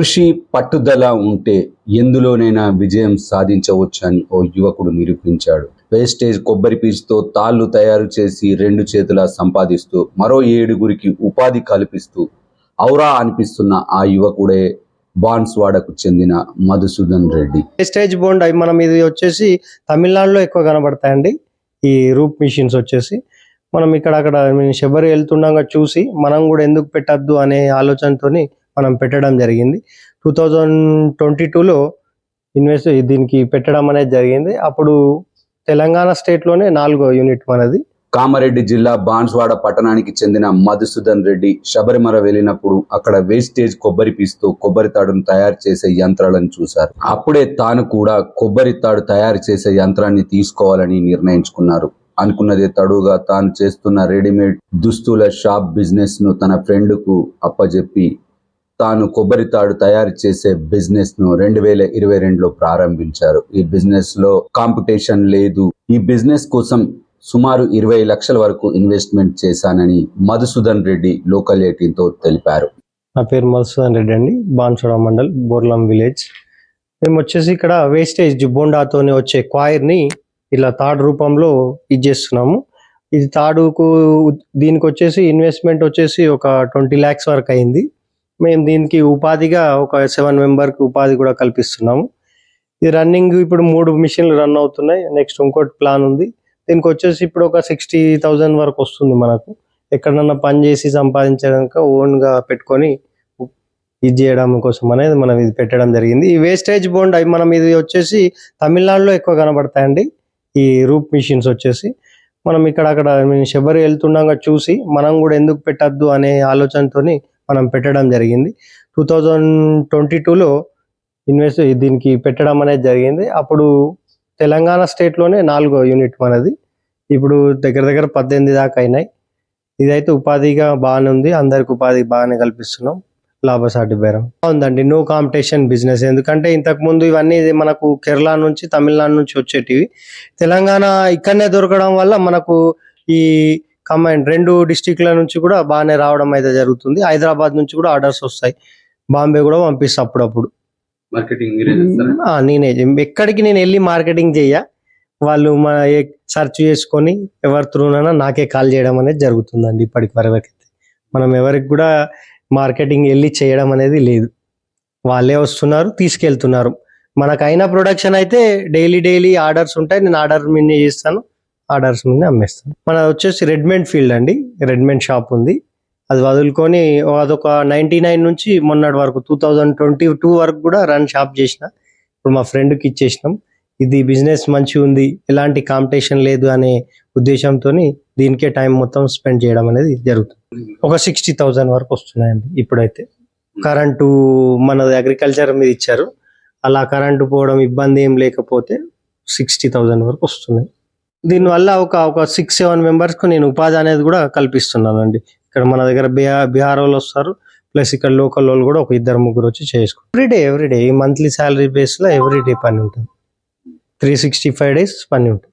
కృషి పట్టుదల ఉంటే ఎందులోనైనా విజయం సాధించవచ్చు అని ఓ యువకుడు నిరూపించాడు. వేస్టేజ్ కొబ్బరి పీచుతో తాళ్ళు తయారు చేసి రెండు చేతుల సంపాదిస్తూ మరో ఏడుగురికి ఉపాధి కల్పిస్తూ ఔరా అనిపిస్తున్న ఆ యువకుడే బాన్స్వాడకు చెందిన మధుసూదన్ రెడ్డి. వేస్టేజ్ బోండ్ అవి మనం ఇది వచ్చేసి తమిళనాడులో ఎక్కువ కనబడతాయండి. ఈ రూప్ మిషన్స్ వచ్చేసి మనం ఇక్కడ అక్కడ శబరి వెళ్తుండగా చూసి మనం కూడా ఎందుకు పెట్టద్దు అనే ఆలోచనతోని మనం పెట్టడం జరిగింది. టూ థౌజండ్ ట్వంటీ టూలో ఇన్వెస్ట్ దీనికి పెట్టడం అనేది జరిగింది. అప్పుడు తెలంగాణ స్టేట్లోనే నాలుగో యూనిట్ మనది. కామారెడ్డి జిల్లా బాన్స్వాడ పట్టణానికి చెందిన మధుసూదన్ రెడ్డి శబరిమల వెళ్ళినప్పుడు అక్కడ వేస్టేజ్ కొబ్బరి పీస్తో కొబ్బరి తాడును తయారు చేసే యంత్రాలను చూశారు. అప్పుడే తాను కూడా కొబ్బరి తాడు తయారు చేసే యంత్రాన్ని తీసుకోవాలని నిర్ణయించుకున్నారు. అనుకున్నదే తడుగా తాను చేస్తున్న రెడీమేడ్ దుస్తుల షాప్ బిజినెస్ను తన ఫ్రెండ్కు అప్పజెప్పి తాను కొబ్బరి తాడు తయారు చేసే బిజినెస్ను రెండు వేల ఇరవై రెండులో ప్రారంభించారు. ఈ బిజినెస్లో కాంపిటీషన్ లేదు. ఈ బిజినెస్ కోసం సుమారు ఇరవై లక్షల వరకు ఇన్వెస్ట్మెంట్ చేశానని మధుసూదన్ రెడ్డి లోకల్తో తెలిపారు. నా పేరు మధుసూదన్ రెడ్డి అండి. బాన్సుడ మండల్ బోర్లం విలేజ్ మేము వచ్చేసి ఇక్కడ వేస్టేజ్ బోండాతోనే వచ్చే కాయిర్ని ఇలా తాడు రూపంలో ఇది చేస్తున్నాము. ఇది తాడుకు దీనికి వచ్చేసి ఇన్వెస్ట్మెంట్ వచ్చేసి ఒక ట్వంటీ ల్యాక్స్ వరకు అయింది. మేము దీనికి ఉపాధిగా ఒక సెవెన్ మెంబర్కి ఉపాధి కూడా కల్పిస్తున్నాము. ఇది రన్నింగ్ ఇప్పుడు మూడు మిషన్లు రన్ అవుతున్నాయి. నెక్స్ట్ ఇంకోటి ప్లాన్ ఉంది. దీనికి వచ్చేసి ఇప్పుడు ఒక సిక్స్టీ థౌజండ్ వరకు వస్తుంది మనకు. ఎక్కడన్నా పని చేసి సంపాదించడానికి ఓన్గా పెట్టుకొని ఇది చేయడం కోసం అనేది మనం ఇది పెట్టడం జరిగింది. ఈ వేస్టేజ్ బోండ్ అవి మనం ఇది వచ్చేసి తమిళనాడులో ఎక్కువ కనబడతాయండి. ఈ రూప్ మిషన్స్ వచ్చేసి మనం ఇక్కడ అక్కడ శబరి వెళ్తుండగా చూసి మనం కూడా ఎందుకు పెట్టద్దు అనే ఆలోచనతోని మనం పెట్టడం జరిగింది. టూ థౌజండ్ ట్వంటీ టూలో ఇన్వెస్ట్ దీనికి పెట్టడం అనేది జరిగింది. అప్పుడు తెలంగాణ స్టేట్లోనే నాలుగో యూనిట్ మనది. ఇప్పుడు దగ్గర దగ్గర పద్దెనిమిది దాకా అయినాయి. ఇదైతే ఉపాధిగా బాగానే ఉంది. అందరికి ఉపాధి బాగానే కల్పిస్తున్నాం. లాభసాటి బేరం. ఉందండి నో కాంపిటీషన్ బిజినెస్ ఎందుకంటే ఇంతకుముందు ఇవన్నీ మనకు కేరళ నుంచి తమిళనాడు నుంచి వచ్చేటివి. తెలంగాణ ఇక్కడనే దొరకడం వల్ల మనకు ఈ కమాండ్ రెండు డిస్టిక్ల నుంచి కూడా బాగానే రావడం అయితే జరుగుతుంది. హైదరాబాద్ నుంచి కూడా ఆర్డర్స్ వస్తాయి. బాంబే కూడా పంపిస్తా అప్పుడప్పుడు. మార్కెటింగ్ నేనే ఎక్కడికి నేను వెళ్ళి మార్కెటింగ్ చెయ్య వాళ్ళు మన సెర్చ్ చేసుకొని ఎవరి త్రూనైనా నాకే కాల్ చేయడం అనేది జరుగుతుందండి ఇప్పటికి వరకు అయితే మనం ఎవరికి కూడా మార్కెటింగ్ వెళ్ళి చేయడం అనేది లేదు. వాళ్ళే వస్తున్నారు తీసుకెళ్తున్నారు. మనకైన ప్రొడక్షన్ అయితే డైలీ డైలీ ఆర్డర్స్ ఉంటాయి. నేను ఆర్డర్ మీదే చేస్తాను. ఆర్డర్స్ మీద అమ్మేస్తాం. మన వచ్చేసి రెడ్మెంట్ ఫీల్డ్ అండి. రెడ్మెంట్ షాప్ ఉంది. అది వదులుకొని అదొక నైన్టీ నైన్ నుంచి మొన్నటి వరకు టూ థౌజండ్ ట్వంటీ టూ వరకు కూడా రన్ షాప్ చేసిన. ఇప్పుడు మా ఫ్రెండ్కి ఇచ్చేసినాం. ఇది బిజినెస్ మంచి ఉంది. ఎలాంటి కాంపిటీషన్ లేదు అనే ఉద్దేశంతో దీనికే టైం మొత్తం స్పెండ్ చేయడం అనేది జరుగుతుంది. ఒక సిక్స్టీ థౌజండ్ వరకు వస్తున్నాయండి ఇప్పుడైతే. కరెంటు మనది అగ్రికల్చర్ మీద ఇచ్చారు. అలా కరెంటు పోవడం ఇబ్బంది ఏం లేకపోతే సిక్స్టీ థౌజండ్ వరకు వస్తున్నాయి. దీనివల్ల ఒక ఒక సిక్స్ సెవెన్ మెంబర్స్కు నేను ఉపాధి అనేది కూడా కల్పిస్తున్నానండి. ఇక్కడ మన దగ్గర బిహార్ బీహార్ వాళ్ళు వస్తారు. ప్లస్ ఇక్కడ లోకల్ వాళ్ళు కూడా ఒక ఇద్దరు ముగ్గురు వచ్చి చేసుకుంటారు ఎవ్రీడే ఎవ్రీడే ఈ మంత్లీ శాలరీ బేస్లో ఎవ్రీడే పని ఉంటుంది. త్రీ సిక్స్టీ ఫైవ్ డేస్ పని ఉంటుంది.